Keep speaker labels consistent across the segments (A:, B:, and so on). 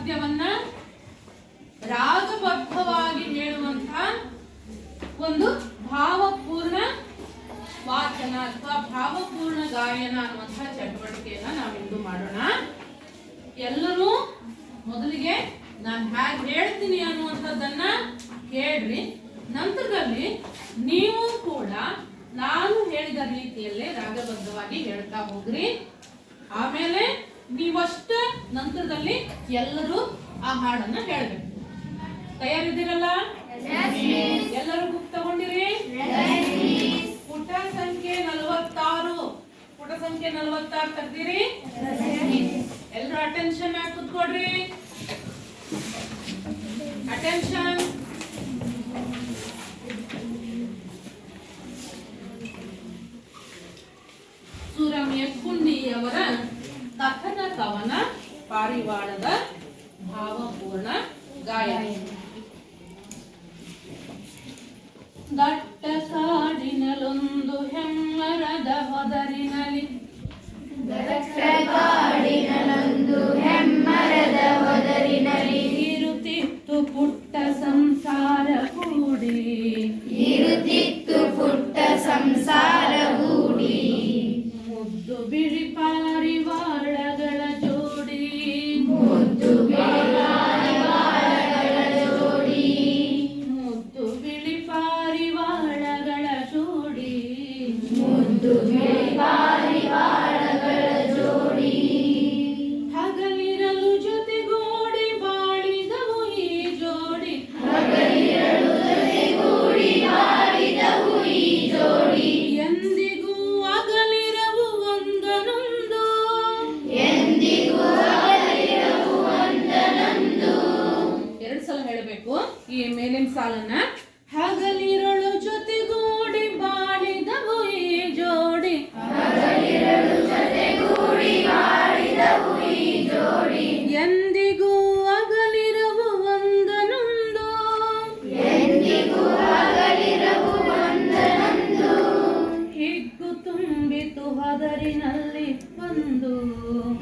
A: ಪದ್ಯವನ್ನ ರಾಗಬದ್ಧವಾಗಿ ಹೇಳುವಂತ ಒಂದು ಭಾವಪೂರ್ಣ ವಾಚನ ಅಥವಾ ಭಾವಪೂರ್ಣ ಗಾಯನ ಅನ್ನುವಂತಹ ಚಟುವಟಿಕೆಯನ್ನ ನಾವಿಂದು ಮಾಡೋಣ. ಎಲ್ಲರೂ ಮೊದಲಿಗೆ ನಾನು ಹೇಗೆ ಹೇಳ್ತೀನಿ ಅನ್ನುವಂಥದ್ದನ್ನ ಹೇಳ್ರಿ. ನಂತರದಲ್ಲಿ ನೀವು ಕೂಡ ನಾನು ಹೇಳಿದ ರೀತಿಯಲ್ಲೇ ರಾಗಬದ್ಧವಾಗಿ ಹೇಳ್ತಾ ಹೋಗ್ರಿ. ಆಮೇಲೆ ನೀವಷ್ಟ ನಂತರದಲ್ಲಿ ಎಲ್ಲರೂ ಆ ಹಾಡನ್ನ ಹೇಳಬೇಕು. ತಯಾರಿದ್ದೀರಲ್ಲ? ಎಲ್ಲರೂ ಬುಕ್ ತಗೊಂಡಿರಿ? ಪುಟ ಸಂಖ್ಯೆ ನಲವತ್ತಾರು. ಪುಟ ಸಂಖ್ಯೆ ನಲವತ್ತಾರು ತೆಗ್ದಿರಿ. ಎಲ್ಲರೂ ಅಟೆನ್ಷನ್ ಆಗಿ ಕುತ್ಕೊಡ್ರಿ ಅಟೆನ್ಷನ್ ಅದರಿನಲ್ಲಿ ಬಂದು.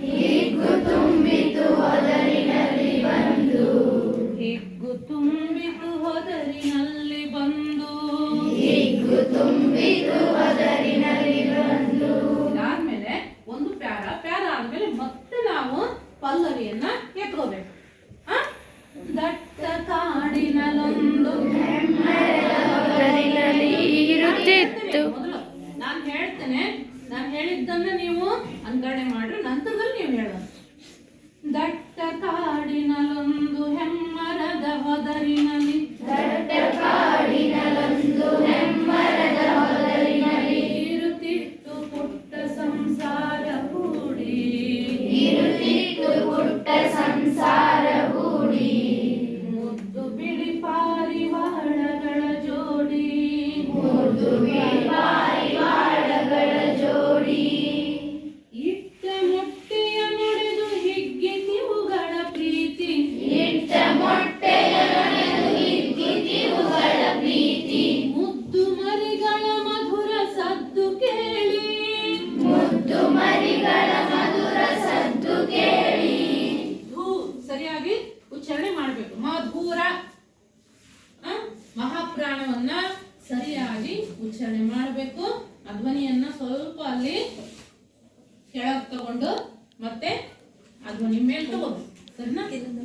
B: ಹಿಗ್ಗು ತುಂಬಿತು ಅದರಿನಲ್ಲಿ ಬಂದು.
A: ಹಿಗ್ಗು ತುಂಬ i'm not getting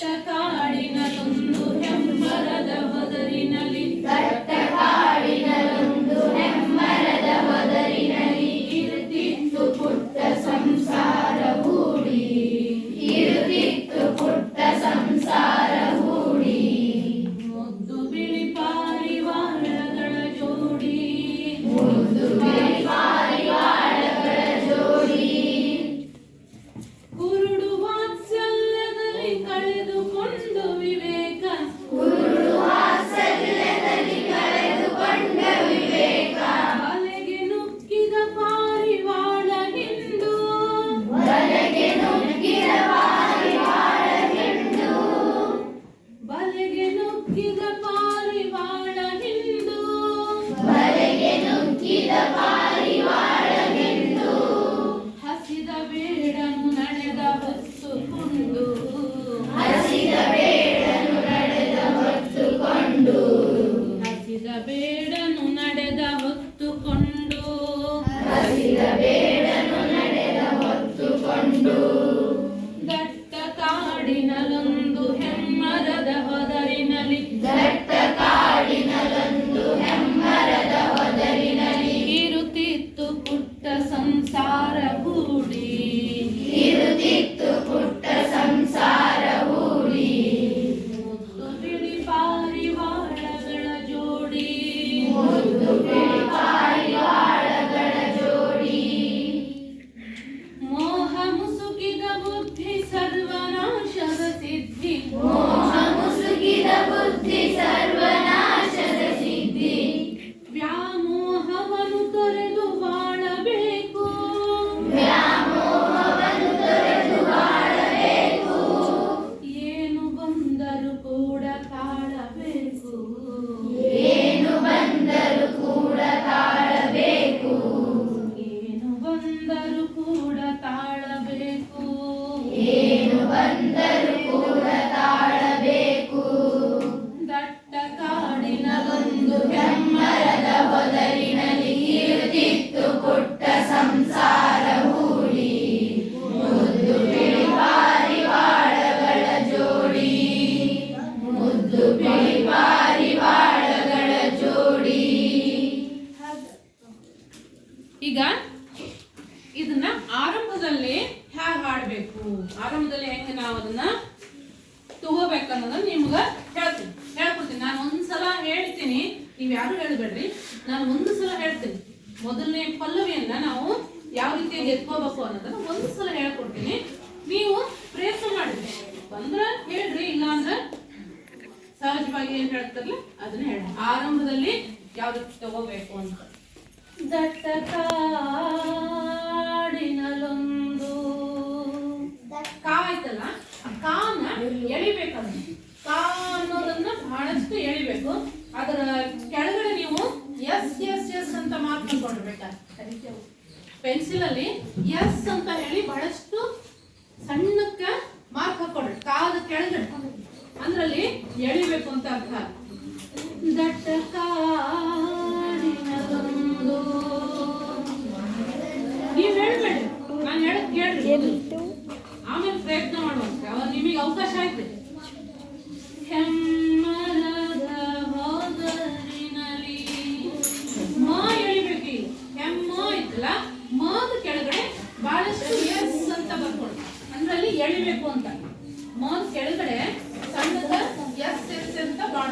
A: Shut Kana ಎಳಿಬೇಕಲ್ಲ ಕಾ ಅನ್ನೋದನ್ನ ಬಹಳಷ್ಟು ಎಳಿಬೇಕು. ಅದರ ಕೆಳಗಡೆ ನೀವು ಎಸ್ ಎಸ್ ಎಸ್ ಅಂತ ಮಾರ್ಕ್ ಮಾಡ್ಕೊಡ್ಬೇಕಾದ್ರೆ ಪೆನ್ಸಿಲ್ ಅಲ್ಲಿ ಎಸ್ ಅಂತ ಹೇಳಿ ಬಹಳಷ್ಟು ಸಣ್ಣಕ್ಕ ಮಾರ್ಕ್ ಹಾಕೊಂಡ್ರಿ. ಕಾದ ಕೆಳಗಡೆ. ಅಂದ್ರಲ್ಲಿ ಎಳಿಬೇಕು ಅಂತ ಅರ್ಥ. ದಟ್ಟ ಕಾಡಿನದೊಂದು ನೀವು ಹೇಳ್ಬೇಡಿ. ನಾನು ಹೇಳಕ್ ಕೇಳ್ರಿ. ಆಮೇಲೆ ಪ್ರಯತ್ನ ಅವಾಗ ನಿಮಗೆ ಅವಕಾಶ ಆಯ್ತು ಹೆಮ್ಮರದ ಹೋದರಿನಲಿ ಮ ಎಳಿಬೇಕು ಹೆಮ್ಮ ಐತಲ್ಲ ಮದ ಕೆಳಗಡೆ ಬಹಳಷ್ಟು ಎಸ್ ಅಂತ ಬರ್ಕೊಂಡು. ಅದರಲ್ಲಿ ಎಳಿಬೇಕು ಅಂತ. ಮದ ಕೆಳಗಡೆ ಸಣ್ಣದ ಎಸ್ ಎಸ್ ಅಂತ ಬಾಣ.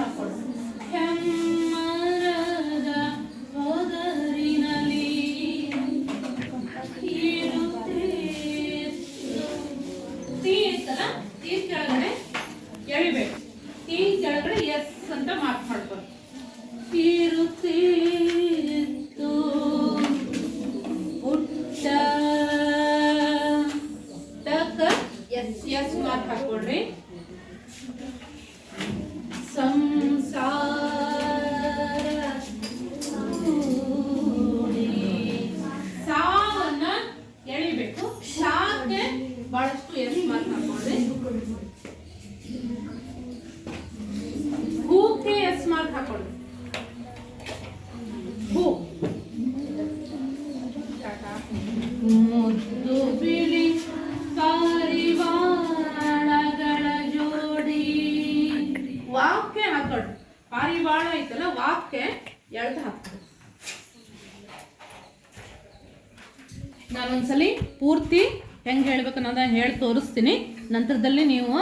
A: ಹೇಳ್ಬೇಕು ಅನ್ನೋದ ಹೇಳಿ ತೋರಿಸ್ತೀನಿ. ನಂತರದಲ್ಲಿ ನೀವು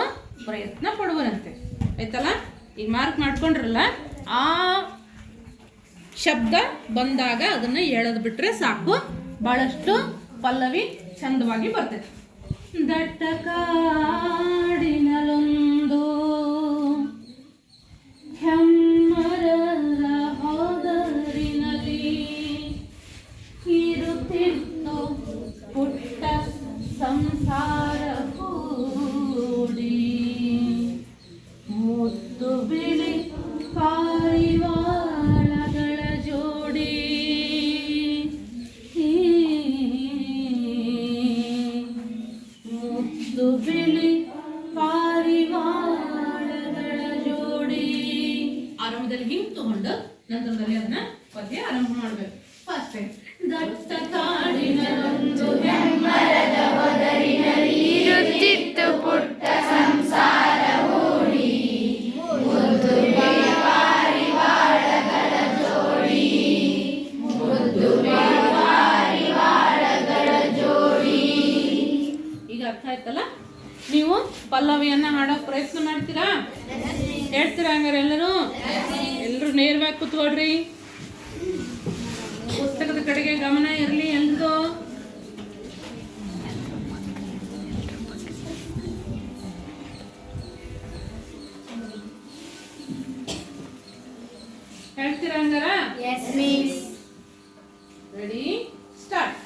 A: ಪ್ರಯತ್ನ ಪಡುವರಂತೆ ಆಯ್ತಲ್ಲ? ಈಗ ಮಾರ್ಕ್ ಮಾಡ್ಕೊಂಡ್ರಲ್ಲ, ಆ ಶಬ್ದ ಬಂದಾಗ ಅದನ್ನ ಎಳೆದು ಬಿಟ್ಟರೆ ಸಾಕು. ಬಹಳಷ್ಟು ಪಲ್ಲವಿ ಚಂದವಾಗಿ ಬರ್ತೈತೆ. ದಟ್ಟ ಸಂಸಾರ ಪಲ್ಲವಿಯನ್ನ ಮಾಡೋ ಪ್ರಯತ್ನ ಮಾಡ್ತೀರಾ? ಹೇಳ್ತೀರಾ ಹಂಗಾರೆ ಎಲ್ಲರೂ? ಎಲ್ಲರೂ ನೇರವಾಗಿ ಕೂತ್ಕೊಡ್ರಿ ಪುಸ್ತಕದ ಕಡೆಗೆ ಗಮನ ಇರಲಿ ಎಲ್ರಿಗೂ. ಹೇಳ್ತೀರಾ ಹಂಗಾರ? ರೆಡಿ ಸ್ಟಾರ್ಟ್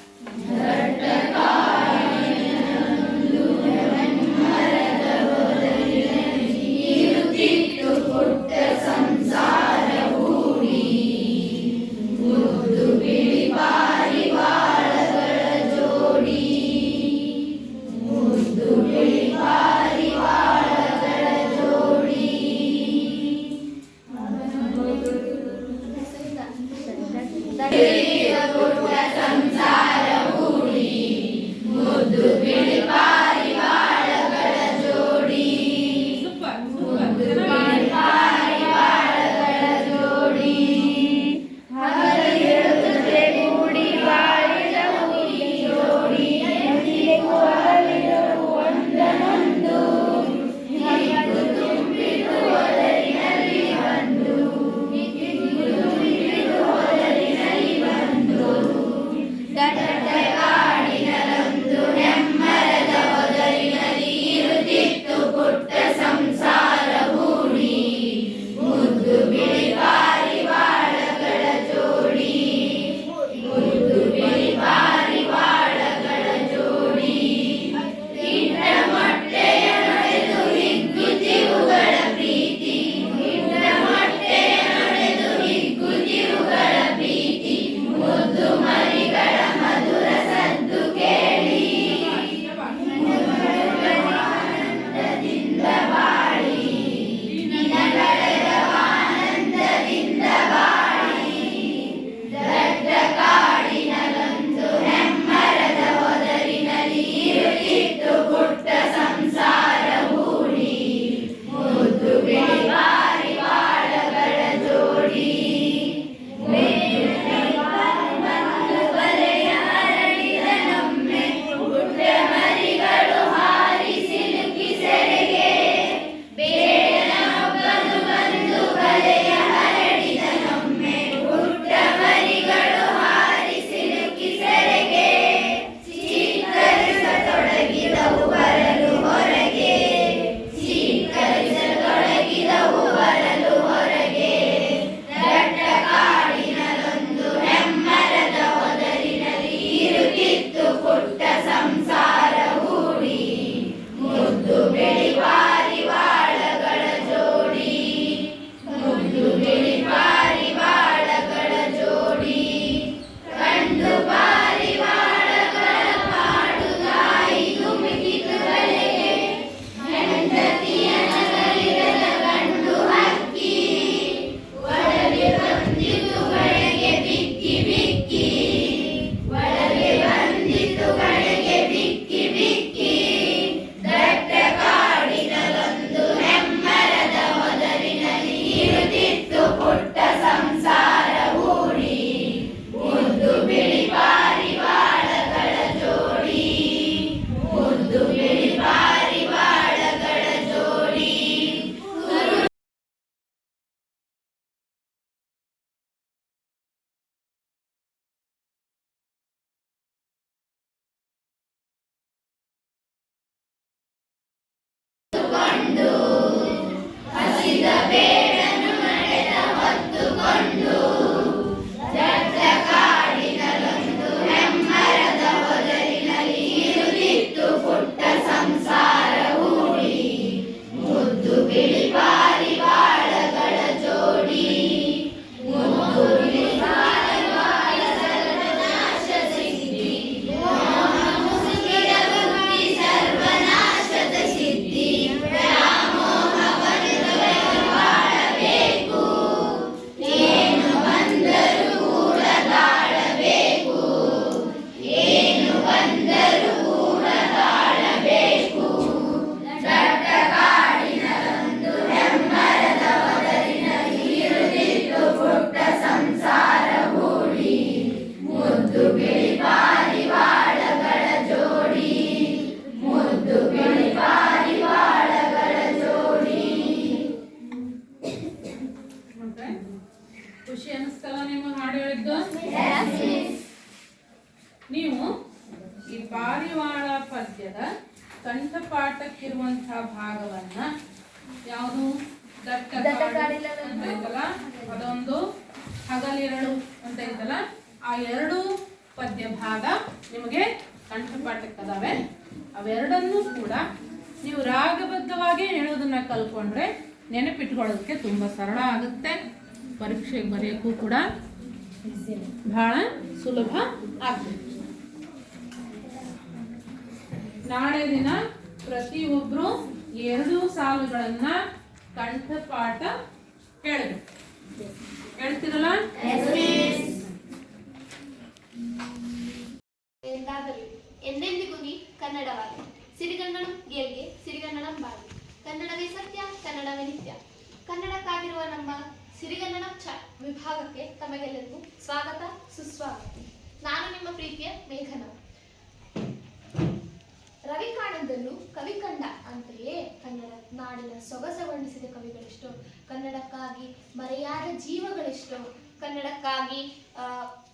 A: ಕೂಡ ಬಹಳ ಸುಲಭ ಆಗ್ತದೆ. ನಾಳೆ ದಿನ ಪ್ರತಿಯೊಬ್ರು ಎರಡು ಸಾಲುಗಳನ್ನ ಕಂಠಪಾಠ ಹೇಳಬೇಕು ಹೇಳ್ತಿರಲ್ಲ
C: ಎಂದಾದರೂ ಎಂದೆಂದಿಗೂ ನೀ ಕನ್ನಡವಾಗಿ. ಸಿರಿಗನ್ನಡಂ ಗೆಲ್ಗೆ ಸಿರಿಗನ್ನಡಂ ಬಾಗಿ ಕನ್ನಡವೇ ಸತ್ಯ ಕನ್ನಡವೇ ನಿತ್ಯ. ಕನ್ನಡಕ್ಕಾಗಿರುವ ನಮ್ಮ ಸಿರಿಗನ್ನಡಂ ಚ ವಿಭಾಗಕ್ಕೆ ತಮಗೆಲ್ಲರಿಗೂ ಸ್ವಾಗತ, ಸುಸ್ವಾಗತ. ನಾನು ನಿಮ್ಮ ಪ್ರೀತಿಯ ಮೇಘನ. ರವಿ ಕಾಣದಲ್ಲೂ ಕವಿ ಕಂಡ ಅಂತೆಯೇ ಕನ್ನಡ ನಾಡಿನ ಸೊಗಸಗೊಂಡಿಸಿದ ಕವಿಗಳೆಷ್ಟೋ, ಕನ್ನಡಕ್ಕಾಗಿ ಮರೆಯಾದ ಜೀವಗಳೆಷ್ಟೋ, ಕನ್ನಡಕ್ಕಾಗಿ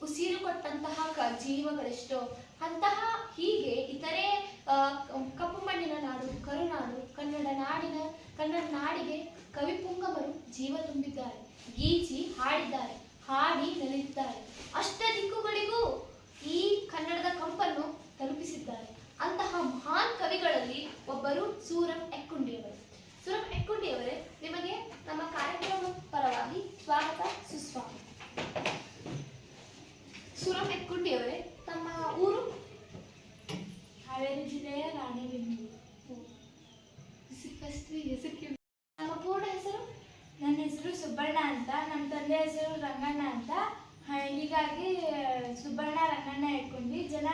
C: ಉಸಿರು ಕೊಟ್ಟಂತಹ ಕ, ಜೀವಗಳೆಷ್ಟೋ, ಅಂತಹ ಹೀಗೆ ಇತರೆ ಕಪ್ಪು ಮಣ್ಣಿನ ನಾಡು, ಕರುನಾಡು, ಕನ್ನಡ ನಾಡಿನ, ಕನ್ನಡ ನಾಡಿಗೆ ಕವಿ ಪುಂಗವರು ಜೀವ ತುಂಬಿದ್ದಾರೆ. ಗೀಚಿ ಹಾಡಿದ್ದಾರೆ ಹಾಡಿ ನಲಿದಿದ್ದಾರೆ ಅಷ್ಟ ದಿಕ್ಕುಗಳಿಗೂ ಈ ಕನ್ನಡದ ಕಂಪನ್ನು ತಲುಪಿಸಿದ್ದಾರೆ. ಅಂತಹ ಮಹಾನ್ ಕವಿಗಳಲ್ಲಿ ಒಬ್ಬರು ಸೂರಂ ಎಕ್ಕುಂಡಿಯವರು. ಸೂರಂ ಎಕ್ಕುಂಡಿಯವರೇ ನಿಮಗೆ ನಮ್ಮ ಕಾರ್ಯಕ್ರಮ ಪರವಾಗಿ ಸ್ವಾಗತ ಸುಸ್ವಾಗತ. ಸೂರಂ ಎಕ್ಕುಂಡಿಯವರೇ ತಮ್ಮ ಊರು?
B: ಹಾವೇರಿ ಜಿಲ್ಲೆಯ ರಾಣೆಬೆನ್ನೂರು
C: ಫಸ್ಟ್ ಹೆಸರು ನಮ್ಮ ಪೂರ್ಣ ಹೆಸರು?
B: ನನ್ನ ಹೆಸರು ಸುಬ್ಬಣ್ಣ ಅಂತ ನಮ್ಮ ತಂದೆ ಹೆಸರು ರಂಗಣ್ಣ ಅಂತ. ಹೀಗಾಗಿ, ಸುಬ್ಬಣ್ಣ, ರಂಗಣ್ಣ ಇಟ್ಕೊಂಡು ಜನ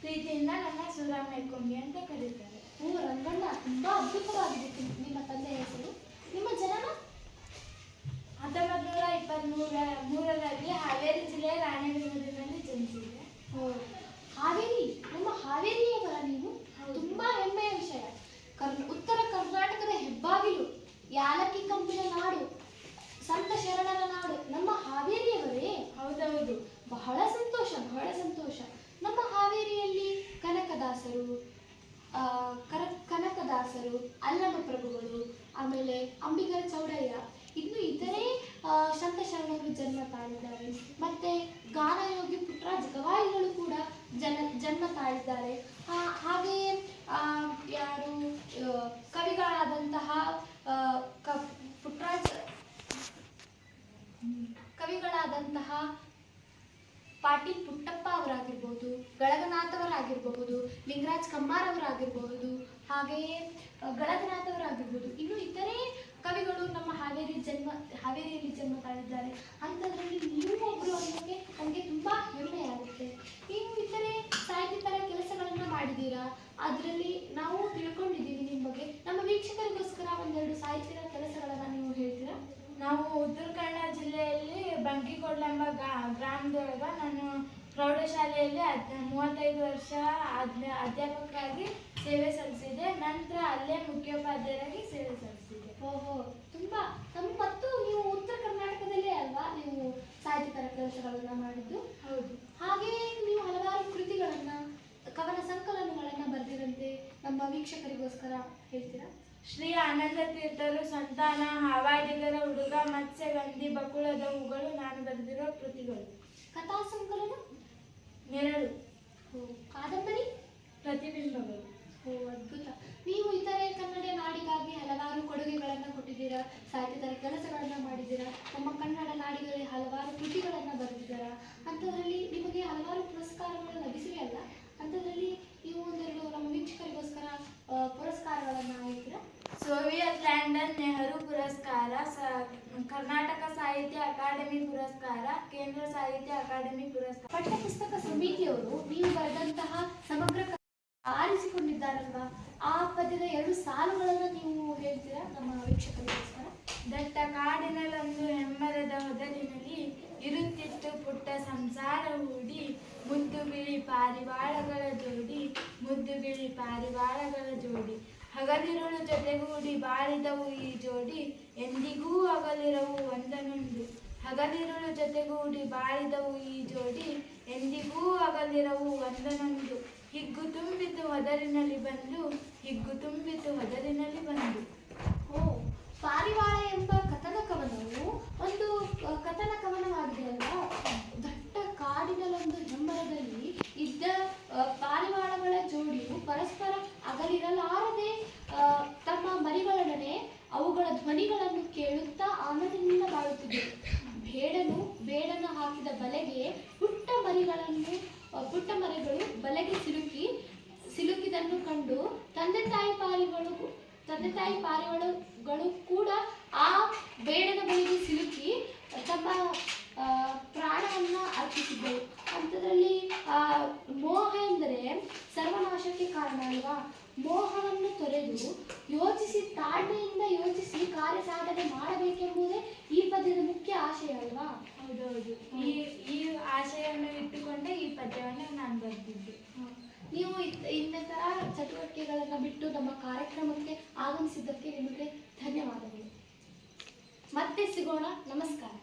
B: ಪ್ರೀತಿಯಿಂದ ನನ್ನ ಸುರಾಮ ಇಟ್ಕೊಂಡಿ ಅಂತ ಕರೀತಾರೆ.
C: ಓ, ರಂಗಣ್ಣ, ತುಂಬಾ ಅದ್ಭುತವಾಗಿದೆ ನಿಮ್ಮ ತಂದೆ ಹೆಸರು. ನಿಮ್ಮ ಜನನ
B: ಹತ್ತೊಂಬತ್ತು ನೂರ ಇಪ್ಪತ್ತ್ಮೂರ ಮೂರರಲ್ಲಿ ಹಾವೇರಿ ಜಿಲ್ಲೆಯ ರಾಣೆಬೆನ್ನೂರಿನಲ್ಲಿ ಜನಿಸಿದೆ
C: ಓ, ಹಾವೇರಿ ನಮ್ಮ ಹಾವೇರಿಯವರ ನೀವು ತುಂಬಾ ಹೆಮ್ಮೆಯ ವಿಷಯ ಕರ್ನ ಉತ್ತರ ಕರ್ನಾಟಕದ ಹೆಬ್ಬಾಗಿಲು ಯಾಲಕ್ಕಿ ಕಂಪಿನ ನಾಡು ಸಂತ ಶರಣರ ನಾಡು ನಮ್ಮ ಹಾವೇರಿಯವರೇ
B: ಹೌದೌದು
C: ಬಹಳ ಸಂತೋಷ ಬಹಳ ಸಂತೋಷ ನಮ್ಮ ಹಾವೇರಿಯಲ್ಲಿ ಕನಕದಾಸರು ಆ, ಕರ ಕನಕದಾಸರು ಅಲ್ಲಮ ಪ್ರಭುಗಳು ಆಮೇಲೆ ಅಂಬಿಗರ ಚೌಡಯ್ಯ ಇನ್ನು ಇತರೆ ಆ, ಸಂತ ಶರಣರು ಜನ್ಮ ತಾಳಿದ್ದಾರೆ ಮತ್ತೆ ಗಾನಯೋಗಿ ಪುಟ್ಟರಾಜ ಗವಾಯಿಗಳು ಕೂಡ ಜನ ಜನ್ಮ ತಾಳಿದ್ದಾರೆ ಆ, ಹಾಗೆಯೇ ಆ, ಯಾರು ಆ, ಕವಿಗಳಾದಂತಹ ಆ, ಕ ಪುಟ್ಟರಾಜ ಕವಿಗಳಾದಂತಹ ಪಾಟೀಲ್ ಪುಟ್ಟಪ್ಪ ಅವರಾಗಿರ್ಬೋದು ಗಳಗನಾಥ್ ಅವರಾಗಿರಬಹುದು ಲಿಂಗರಾಜ್ ಕಮ್ಮಾರ್ ಅವರಾಗಿರಬಹುದು ಹಾಗೆಯೇ ಗಳಗನಾಥವರಾಗಿರ್ಬೋದು ಇನ್ನು ಇತರೆ ಕವಿಗಳು ನಮ್ಮ ಹಾವೇರಿ ಜನ್ಮ, ಹಾವೇರಿಯಲ್ಲಿ ಜನ್ಮ ತಾಳಿದ್ದಾರೆ. ಅಂಥದ್ರಲ್ಲಿ ನೀವು ಒಬ್ಬರು ಅನ್ನೋಕ್ಕೆ ನನಗೆ ತುಂಬ ಹೆಮ್ಮೆ ಆಗುತ್ತೆ. ನೀವು ಇತರೆ ಸಾಹಿತ್ಯಕರ ಕೆಲಸಗಳನ್ನು ಮಾಡಿದ್ದೀರಾ? ಅದರಲ್ಲಿ ನಾವು ತಿಳ್ಕೊಂಡಿದ್ದೀವಿ ನಿಮ್ಮ ಬಗ್ಗೆ. ನಮ್ಮ ವೀಕ್ಷಕರಿಗೋಸ್ಕರ ಒಂದೆರಡು ಸಾಹಿತ್ಯದ ಕೆಲಸಗಳನ್ನು ನೀವು ಹೇಳ್ತೀರಾ?
B: ನಾವು ಉತ್ತರ ಕನ್ನಡ ಜಿಲ್ಲೆಯಲ್ಲಿ ಬಂಕಿಕೋಡ್ಲ ಎಂಬ ಗಾ- ಗ್ರಾಮದೊಳಗ ನಾನು ಪ್ರೌಢಶಾಲೆಯಲ್ಲಿ ಹದ್ ಮೂವತ್ತೈದು ವರ್ಷ ಅಧ್ಯ- ಅಧ್ಯಾಪಕರಾಗಿ ಸೇವೆ ಸಲ್ಲಿಸಿದೆ ನಂತರ ಅಲ್ಲೇ ಮುಖ್ಯೋಪಾಧ್ಯಾಯರಾಗಿ ಸೇವೆ ಸಲ್ಲಿಸಿದೆ
C: ಓಹೋ ತುಂಬಾ ತಮ್ಮ ಮತ್ತು ನೀವು ಉತ್ತರ ಕರ್ನಾಟಕದಲ್ಲೇ ಅಲ್ವಾ ನೀವು ಸಾಹಿತ್ಯ ಕೆಲಸಗಳನ್ನ ಮಾಡಿದ್ದು?
B: ಹೌದು.
C: ಹಾಗೆಯೇ ನೀವು ಹಲವಾರು ಕೃತಿಗಳನ್ನ ಕವನ ಸಂಕಲನಗಳನ್ನ ಬರೆದಿರಂತೆ. ನಮ್ಮ ವೀಕ್ಷಕರಿಗೋಸ್ಕರ ಹೇಳ್ತೀರಾ?
B: ಶ್ರೀ ಆನಂದ ತೀರ್ಥರು ಸಂತಾನ ಹಾವಾಡಿಗರ ಹುಡುಗ ಮತ್ಸ್ಯಗಂಧಿ ಬಕುಳದ ಹೂಗಳು ನಾನು ಬರೆದಿರೋ ಕೃತಿಗಳು.
C: ಕಥಾ ಸಂಕಲನ
B: ನೆರಳು
C: ಕಾದಂಬರಿ?
B: ಪ್ರತಿಬಿಂಬಗಳು.
C: ಓ ಅದ್ಭುತ. ನೀವು ಇತರೆ ಕನ್ನಡ ನಾಡಿಗಾಗಿ ಹಲವಾರು ಕೊಡುಗೆಗಳನ್ನು ಕೊಟ್ಟಿದ್ದೀರಾ ಸಾಹಿತ್ಯದ ಕೆಲಸಗಳನ್ನು ಮಾಡಿದ್ದೀರಾ ನಮ್ಮ ಕನ್ನಡ ನಾಡಿಗಳೇ ಹಲವಾರು ಕೃತಿಗಳನ್ನು ಬರೆದಿದ್ದೀರಾ ಅಂಥದ್ರಲ್ಲಿ ನಿಮಗೆ ಹಲವಾರು ಪುರಸ್ಕಾರಗಳು ಲಭಿಸಿವೆ ಅಲ್ಲ? ಅಂಥದ್ರಲ್ಲಿ ನೀವು ಒಂದೆರಡು ನಮ್ಮ ವೀಕ್ಷಕರಿಗೋಸ್ಕರ ಪುರಸ್ಕಾರಗಳನ್ನು ಹೇಳ್ತೀರಾ
B: ಸೋವಿಯತ್ ಲ್ಯಾಂಡನ್ ನೆಹರು ಪುರಸ್ಕಾರ ಸ- ಕರ್ನಾಟಕ ಸಾಹಿತ್ಯ ಅಕಾಡೆಮಿ ಪುರಸ್ಕಾರ ಕೇಂದ್ರ ಸಾಹಿತ್ಯ ಅಕಾಡೆಮಿ ಪುರಸ್ಕಾರ.
C: ಪಠ್ಯಪುಸ್ತಕ ಸಮಿತಿಯವರು ನೀವು ಬರೆದಂತಹ ಸಮಗ್ರ ಆರಿಸಿಕೊಂಡಿದ್ದಾರಲ್ವಾ? ಆ ಪದ್ಯದ ಎರಡು ಸಾಲುಗಳನ್ನು ನೀವು ಹೇಳ್ತೀರಾ ನಮ್ಮ ವೀಕ್ಷಕರಿಗೋಸ್ಕರ?
B: ದಟ್ಟ ಕಾಡಿನಲ್ಲೊಂದು ಹೆಮ್ಮರದ ಹೊದಲಿನಲ್ಲಿ ಇರುತ್ತಿತ್ತು ಪುಟ್ಟ ಸಂಸಾರ ಹೂಡಿ ಮುದ್ದು ಬಿಳಿ ಪಾರಿವಾಳಗಳ ಜೋಡಿ ಮುದ್ದು ಬಿಳಿ ಪಾರಿವಾಳಗಳ ಜೋಡಿ. ಹಗಲಿರುಳು ಜೊತೆಗೂಡಿ ಬಾಳಿದವು ಈ ಜೋಡಿ, ಎಂದಿಗೂ ಹಗಲಿರವು ಒಂದನೊಂದು. ಹಗಲಿರುಳು ಜೊತೆಗೂಡಿ ಬಾಳಿದವು ಈ ಜೋಡಿ, ಎಂದಿಗೂ ಹಗಲಿರವು ಒಂದನೊಂದು. ಹಿಗ್ಗು ತುಂಬಿತು ಒದರಿನಲ್ಲಿ ಬಂದು, ಹಿಗ್ಗು ತುಂಬಿತು ಒದರಿನಲ್ಲಿ ಬಂದು.
C: ಓ, ಪಾರಿವಾಳ ಎಂಬ ಕಥನ ಕವನವು ಒಂದು ಕಥನ ಕವನವಾಗಿದೆ ಅಲ್ವಾ? ದಟ್ಟ ಕಾಡಿನಲ್ಲೊಂದು ಹೆಮ್ಮರದಲ್ಲಿ ಇದ್ದ ಪಾರಿವಾಳಗಳ ಜೋಡಿಯು ಪರಸ್ಪರ ಅಗಲಿರಲಾರದೆ ತಮ್ಮ ಮರಿಗಳೊಡನೆ ಅವುಗಳ ಧ್ವನಿಗಳನ್ನು ಕೇಳುತ್ತಾ ಆನಂದದಿಂದ ಬಾಳುತ್ತಿದೆ. ಬೇಡನು ಬೇಡನ್ನು ಹಾಕಿದ ಬಲೆಗೆ ಪುಟ್ಟ ಮರಿಗಳನ್ನು ಪುಟ್ಟ ಮರಿಗಳು ಬಲೆಗೆ ಸಿಲುಕಿ, ಸಿಲುಕಿದನ್ನು ಕಂಡು ತಂದೆ ತಾಯಿ ಪಾರಿಗಳು, ತಂದೆ ತಾಯಿ ಪಾರಿವಾಳಗಳು ಕೂಡ ಆ ಬೇಡನ ಬಲೆಗೆ ಸಿಲುಕಿ ತಮ್ಮ ಪ್ರಾಣವನ್ನ ಅರ್ಪಿಸಿದ್ದವು ಅಂಥದ್ರಲ್ಲಿ ಆ, ಮೋಹ ಎಂದರೆ ಸರ್ವನಾಶಕ್ಕೆ ಕಾರಣ ಅಲ್ವಾ? ಮೋಹವನ್ನು ತೊರೆದು ಯೋಚಿಸಿ ತಾಳ್ಮೆಯಿಂದ ಯೋಚಿಸಿ ಕಾರ್ಯ ಸಾಧನೆ ಮಾಡಬೇಕೆಂಬುದೇ ಈ ಪದ್ಯದ ಮುಖ್ಯ ಆಶಯ ಅಲ್ವಾ?
B: ಹೌದೌದು. ಈ ಈ ಆಶಯವನ್ನು ಇಟ್ಟುಕೊಂಡೇ ಈ ಪದ್ಯವನ್ನು ನಾನು ಬರೆದಿದ್ದೆ.
C: ನೀವು ಇನ್ನ ಇನ್ನಿತರ ಚಟುವಟಿಕೆಗಳನ್ನು ಬಿಟ್ಟು ನಮ್ಮ ಕಾರ್ಯಕ್ರಮಕ್ಕೆ ಆಗಮಿಸಿದ್ದಕ್ಕೆ ನಿಮಗೆ ಧನ್ಯವಾದಗಳು. ಮತ್ತೆ ಸಿಗೋಣ. ನಮಸ್ಕಾರ.